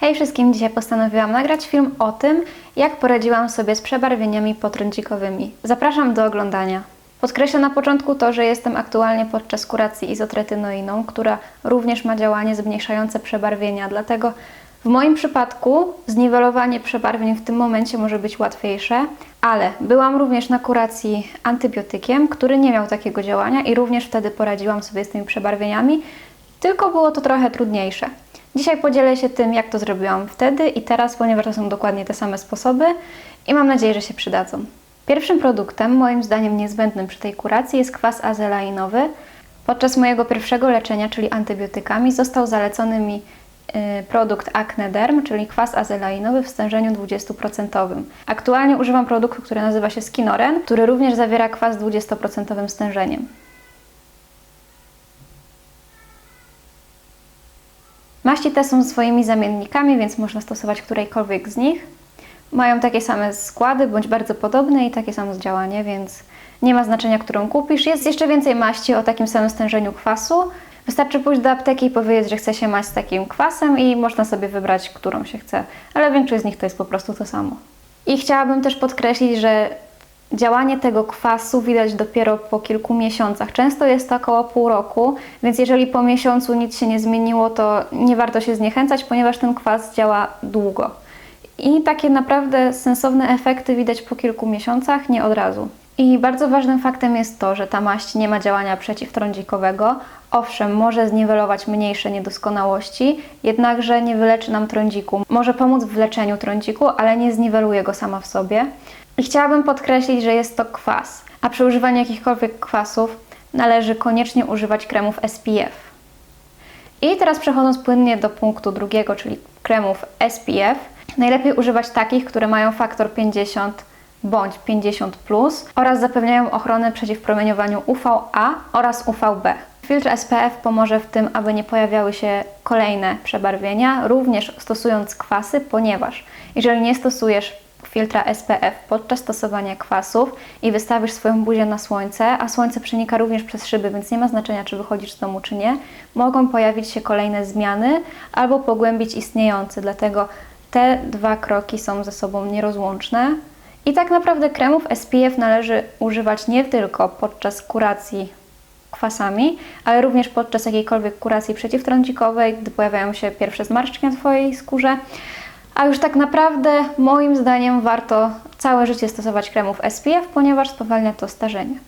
Hej wszystkim, dzisiaj postanowiłam nagrać film o tym, jak poradziłam sobie z przebarwieniami potrącikowymi. Zapraszam do oglądania. Podkreślę na początku to, że jestem aktualnie podczas kuracji izotretynoiną, która również ma działanie zmniejszające przebarwienia, dlatego w moim przypadku zniwelowanie przebarwień w tym momencie może być łatwiejsze, ale byłam również na kuracji antybiotykiem, który nie miał takiego działania i również wtedy poradziłam sobie z tymi przebarwieniami, tylko było to trochę trudniejsze. Dzisiaj podzielę się tym, jak to zrobiłam wtedy i teraz, ponieważ to są dokładnie te same sposoby i mam nadzieję, że się przydadzą. Pierwszym produktem, moim zdaniem niezbędnym przy tej kuracji, jest kwas azelainowy. Podczas mojego pierwszego leczenia, czyli antybiotykami, został zalecony mi y, produkt Acnederm, czyli kwas azelainowy w stężeniu 20%. Aktualnie używam produktu, który nazywa się Skinoren, który również zawiera kwas z 20% stężeniem. Maści te są swoimi zamiennikami, więc można stosować którejkolwiek z nich. Mają takie same składy, bądź bardzo podobne i takie samo działanie, więc nie ma znaczenia, którą kupisz. Jest jeszcze więcej maści o takim samym stężeniu kwasu. Wystarczy pójść do apteki i powiedzieć, że chce się mać z takim kwasem i można sobie wybrać, którą się chce, ale większość z nich to jest po prostu to samo. I chciałabym też podkreślić, że Działanie tego kwasu widać dopiero po kilku miesiącach. Często jest to około pół roku, więc jeżeli po miesiącu nic się nie zmieniło, to nie warto się zniechęcać, ponieważ ten kwas działa długo. I takie naprawdę sensowne efekty widać po kilku miesiącach, nie od razu. I bardzo ważnym faktem jest to, że ta maść nie ma działania przeciwtrądzikowego. Owszem, może zniwelować mniejsze niedoskonałości, jednakże nie wyleczy nam trądziku. Może pomóc w leczeniu trądziku, ale nie zniweluje go sama w sobie. I chciałabym podkreślić, że jest to kwas, a przy używaniu jakichkolwiek kwasów należy koniecznie używać kremów SPF. I teraz przechodząc płynnie do punktu drugiego, czyli kremów SPF, najlepiej używać takich, które mają faktor 50 bądź 50 plus oraz zapewniają ochronę przeciw promieniowaniu UVA oraz UVB. Filtr SPF pomoże w tym, aby nie pojawiały się kolejne przebarwienia, również stosując kwasy, ponieważ jeżeli nie stosujesz filtra SPF podczas stosowania kwasów i wystawisz swoją buzię na słońce, a słońce przenika również przez szyby, więc nie ma znaczenia, czy wychodzisz z domu, czy nie, mogą pojawić się kolejne zmiany albo pogłębić istniejące. Dlatego te dwa kroki są ze sobą nierozłączne. I tak naprawdę kremów SPF należy używać nie tylko podczas kuracji kwasami, ale również podczas jakiejkolwiek kuracji przeciwtrądzikowej, gdy pojawiają się pierwsze zmarszczki na Twojej skórze. A już tak naprawdę moim zdaniem warto całe życie stosować kremów SPF, ponieważ spowalnia to starzenie.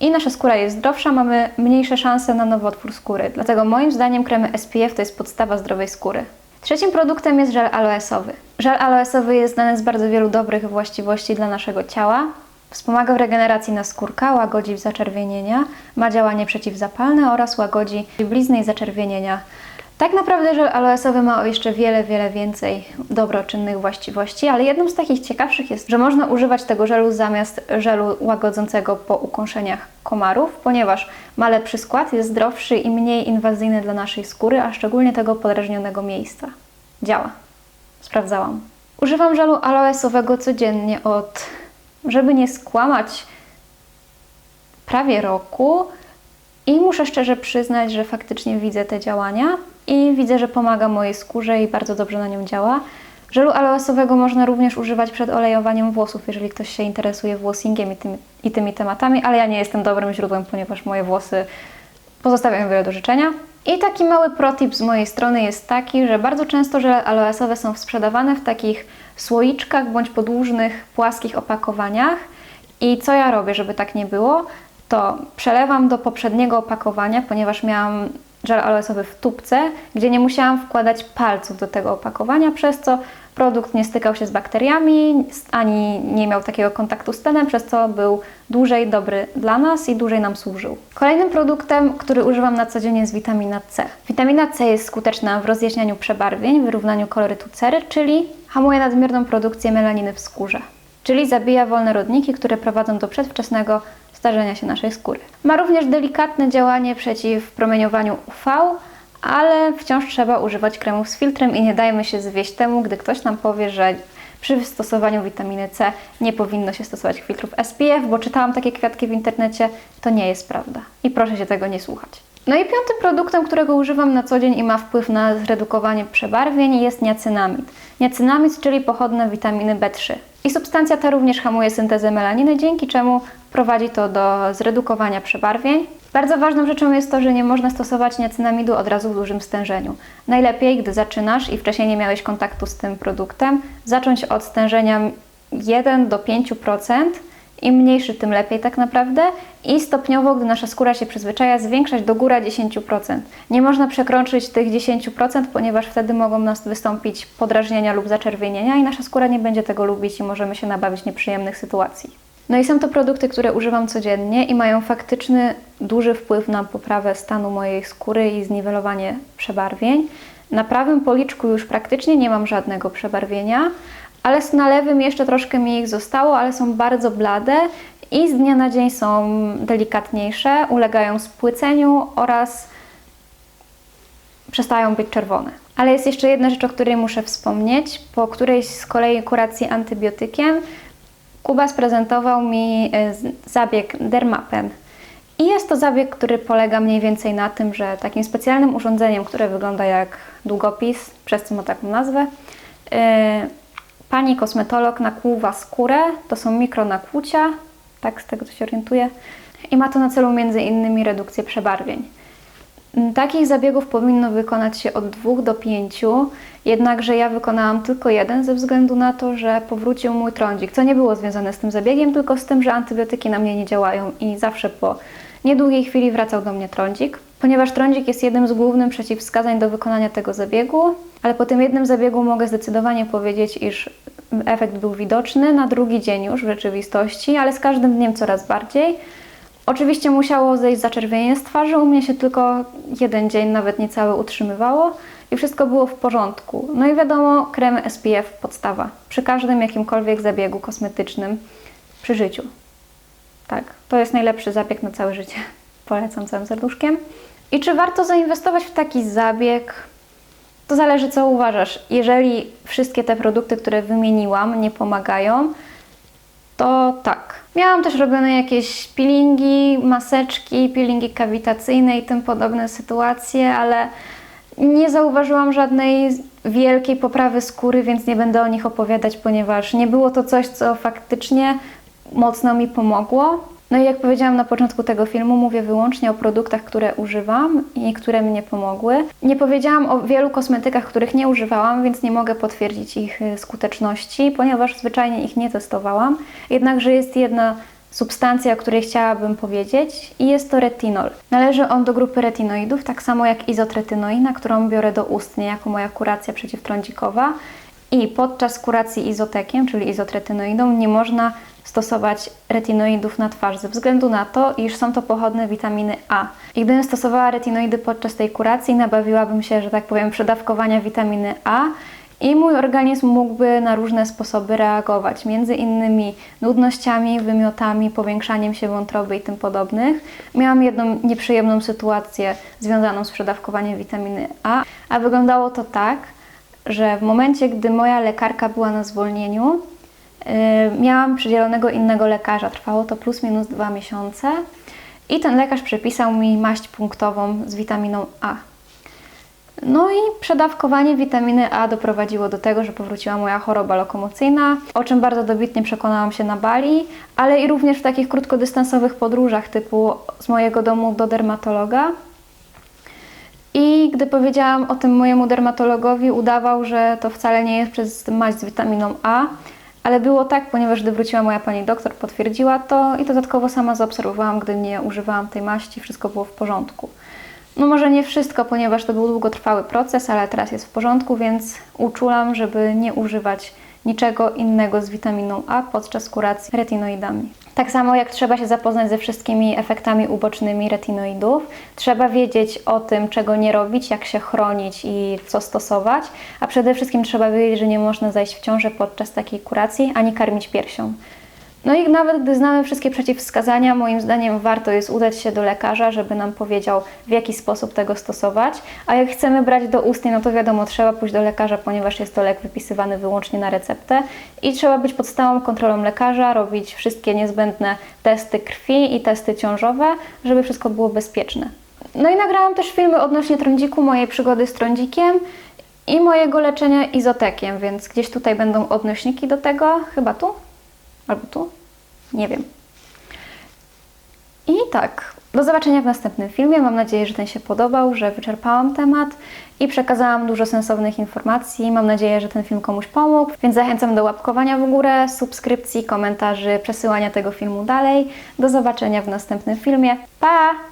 I nasza skóra jest zdrowsza, mamy mniejsze szanse na nowotwór skóry. Dlatego moim zdaniem kremy SPF to jest podstawa zdrowej skóry. Trzecim produktem jest żel aloesowy. Żel aloesowy jest znany z bardzo wielu dobrych właściwości dla naszego ciała. Wspomaga w regeneracji naskórka, łagodzi zaczerwienienia, ma działanie przeciwzapalne oraz łagodzi blizny i zaczerwienienia. Tak naprawdę żel aloesowy ma jeszcze wiele, wiele więcej dobroczynnych właściwości, ale jedną z takich ciekawszych jest, że można używać tego żelu zamiast żelu łagodzącego po ukąszeniach komarów, ponieważ ma lepszy skład, jest zdrowszy i mniej inwazyjny dla naszej skóry, a szczególnie tego podrażnionego miejsca. Działa. Sprawdzałam. Używam żelu aloesowego codziennie od, żeby nie skłamać, prawie roku. I muszę szczerze przyznać, że faktycznie widzę te działania i widzę, że pomaga mojej skórze i bardzo dobrze na nią działa. Żelu aloesowego można również używać przed olejowaniem włosów, jeżeli ktoś się interesuje włosingiem i tymi, i tymi tematami, ale ja nie jestem dobrym źródłem, ponieważ moje włosy pozostawiają wiele do życzenia. I taki mały protip z mojej strony jest taki, że bardzo często żele aloesowe są sprzedawane w takich słoiczkach bądź podłużnych, płaskich opakowaniach. I co ja robię, żeby tak nie było? To przelewam do poprzedniego opakowania, ponieważ miałam żel aloesowy w tubce, gdzie nie musiałam wkładać palców do tego opakowania, przez co produkt nie stykał się z bakteriami, ani nie miał takiego kontaktu z tlenem, przez co był dłużej dobry dla nas i dłużej nam służył. Kolejnym produktem, który używam na co dzień jest witamina C. Witamina C jest skuteczna w rozjaśnianiu przebarwień, wyrównaniu kolorytu cery, czyli hamuje nadmierną produkcję melaniny w skórze czyli zabija wolne rodniki, które prowadzą do przedwczesnego starzenia się naszej skóry. Ma również delikatne działanie przeciw promieniowaniu UV, ale wciąż trzeba używać kremów z filtrem i nie dajmy się zwieść temu, gdy ktoś nam powie, że przy stosowaniu witaminy C nie powinno się stosować filtrów SPF, bo czytałam takie kwiatki w internecie, to nie jest prawda. I proszę się tego nie słuchać. No i piątym produktem, którego używam na co dzień i ma wpływ na zredukowanie przebarwień jest niacynamid. Niacynamid, czyli pochodne witaminy B3. I substancja ta również hamuje syntezę melaniny, dzięki czemu prowadzi to do zredukowania przebarwień. Bardzo ważną rzeczą jest to, że nie można stosować niacynamidu od razu w dużym stężeniu. Najlepiej, gdy zaczynasz i wcześniej nie miałeś kontaktu z tym produktem, zacząć od stężenia 1 do 5%. Im mniejszy, tym lepiej tak naprawdę. I stopniowo, gdy nasza skóra się przyzwyczaja, zwiększać do góra 10%. Nie można przekroczyć tych 10%, ponieważ wtedy mogą nas wystąpić podrażnienia lub zaczerwienienia i nasza skóra nie będzie tego lubić i możemy się nabawić nieprzyjemnych sytuacji. No i są to produkty, które używam codziennie i mają faktyczny duży wpływ na poprawę stanu mojej skóry i zniwelowanie przebarwień. Na prawym policzku już praktycznie nie mam żadnego przebarwienia, ale na lewym jeszcze troszkę mi ich zostało, ale są bardzo blade i z dnia na dzień są delikatniejsze, ulegają spłyceniu oraz przestają być czerwone. Ale jest jeszcze jedna rzecz, o której muszę wspomnieć. Po którejś z kolei kuracji antybiotykiem Kuba sprezentował mi e, zabieg Dermapen. I jest to zabieg, który polega mniej więcej na tym, że takim specjalnym urządzeniem, które wygląda jak długopis, przez co ma taką nazwę, yy, pani kosmetolog nakłuwa skórę, to są mikronakłucia, tak z tego co się orientuję, i ma to na celu innymi redukcję przebarwień. Takich zabiegów powinno wykonać się od 2 do 5, jednakże ja wykonałam tylko jeden ze względu na to, że powrócił mój trądzik, co nie było związane z tym zabiegiem, tylko z tym, że antybiotyki na mnie nie działają i zawsze po niedługiej chwili wracał do mnie trądzik. Ponieważ trądzik jest jednym z głównych przeciwwskazań do wykonania tego zabiegu, ale po tym jednym zabiegu mogę zdecydowanie powiedzieć, iż efekt był widoczny na drugi dzień już w rzeczywistości, ale z każdym dniem coraz bardziej. Oczywiście musiało zejść zaczerwienie z twarzy, u mnie się tylko jeden dzień, nawet niecały utrzymywało i wszystko było w porządku. No i wiadomo, kremy SPF podstawa przy każdym jakimkolwiek zabiegu kosmetycznym przy życiu. Tak, to jest najlepszy zabieg na całe życie. Polecam całym serduszkiem. I czy warto zainwestować w taki zabieg? To zależy, co uważasz. Jeżeli wszystkie te produkty, które wymieniłam, nie pomagają, to tak. Miałam też robione jakieś peelingi, maseczki, peelingi kawitacyjne i tym podobne sytuacje, ale nie zauważyłam żadnej wielkiej poprawy skóry, więc nie będę o nich opowiadać, ponieważ nie było to coś, co faktycznie mocno mi pomogło. No i jak powiedziałam na początku tego filmu, mówię wyłącznie o produktach, które używam i które mnie pomogły. Nie powiedziałam o wielu kosmetykach, których nie używałam, więc nie mogę potwierdzić ich y, skuteczności, ponieważ zwyczajnie ich nie testowałam. Jednakże jest jedna substancja, o której chciałabym powiedzieć i jest to retinol. Należy on do grupy retinoidów, tak samo jak izotretynoina, którą biorę do ustnie jako moja kuracja przeciwtrądzikowa. I podczas kuracji izotekiem, czyli izotretynoidą, nie można stosować retinoidów na twarz ze względu na to, iż są to pochodne witaminy A. I gdybym stosowała retinoidy podczas tej kuracji, nabawiłabym się, że tak powiem, przedawkowania witaminy A i mój organizm mógłby na różne sposoby reagować, między innymi nudnościami, wymiotami, powiększaniem się wątroby i tym podobnych. Miałam jedną nieprzyjemną sytuację związaną z przedawkowaniem witaminy A, a wyglądało to tak, że w momencie, gdy moja lekarka była na zwolnieniu, miałam przydzielonego innego lekarza. Trwało to plus minus dwa miesiące i ten lekarz przepisał mi maść punktową z witaminą A. No i przedawkowanie witaminy A doprowadziło do tego, że powróciła moja choroba lokomocyjna, o czym bardzo dobitnie przekonałam się na Bali, ale i również w takich krótkodystansowych podróżach typu z mojego domu do dermatologa. I gdy powiedziałam o tym mojemu dermatologowi, udawał, że to wcale nie jest przez maść z witaminą A, ale było tak, ponieważ gdy wróciła moja pani doktor, potwierdziła to i dodatkowo sama zaobserwowałam, gdy nie używałam tej maści, wszystko było w porządku. No może nie wszystko, ponieważ to był długotrwały proces, ale teraz jest w porządku, więc uczulam, żeby nie używać niczego innego z witaminą A podczas kuracji retinoidami. Tak samo jak trzeba się zapoznać ze wszystkimi efektami ubocznymi retinoidów, trzeba wiedzieć o tym, czego nie robić, jak się chronić i co stosować, a przede wszystkim trzeba wiedzieć, że nie można zajść w ciążę podczas takiej kuracji ani karmić piersią. No i nawet gdy znamy wszystkie przeciwwskazania, moim zdaniem warto jest udać się do lekarza, żeby nam powiedział, w jaki sposób tego stosować. A jak chcemy brać do ustnej, no to wiadomo, trzeba pójść do lekarza, ponieważ jest to lek wypisywany wyłącznie na receptę i trzeba być pod stałą kontrolą lekarza, robić wszystkie niezbędne testy krwi i testy ciążowe, żeby wszystko było bezpieczne. No i nagrałam też filmy odnośnie trądziku, mojej przygody z trądzikiem i mojego leczenia izotekiem, więc gdzieś tutaj będą odnośniki do tego, chyba tu albo tu, nie wiem. I tak, do zobaczenia w następnym filmie. Mam nadzieję, że ten się podobał, że wyczerpałam temat i przekazałam dużo sensownych informacji. Mam nadzieję, że ten film komuś pomógł, więc zachęcam do łapkowania w górę, subskrypcji, komentarzy, przesyłania tego filmu dalej. Do zobaczenia w następnym filmie. Pa!